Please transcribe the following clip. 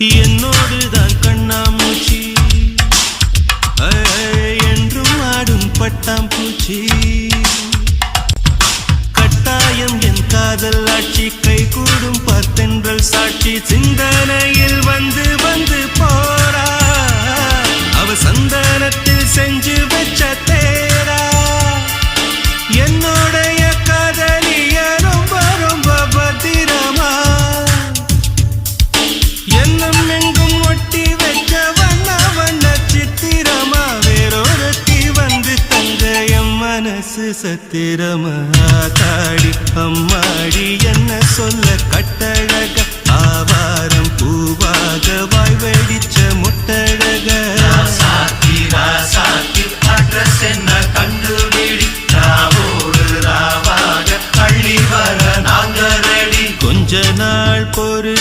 என்னோடுதான் கண்ணாமூச்சி. என்றும் ஆடும் பட்டாம் பூச்சி கட்டாயம் என் காதல் ஆட்சி கை கூடும் பார்த்தென்றல் சாட்சி. சிந்தனையில் வந்து வந்து போரா அவ சந்தனத்தில் செஞ்சு மனசு சத்திரமாடி அம்மாடி என்ன சொல்ல கட்டழக? ஆவாரம் பூவாக வாய் வெடிச்ச முட்டழக. சாத்தி ராசாத்தி அட்ரஸ் என்ன கண்டுபிடி ராவோடு ராவாக அள்ளி வர நாங்க ரெடி கொஞ்ச நாள் பொறு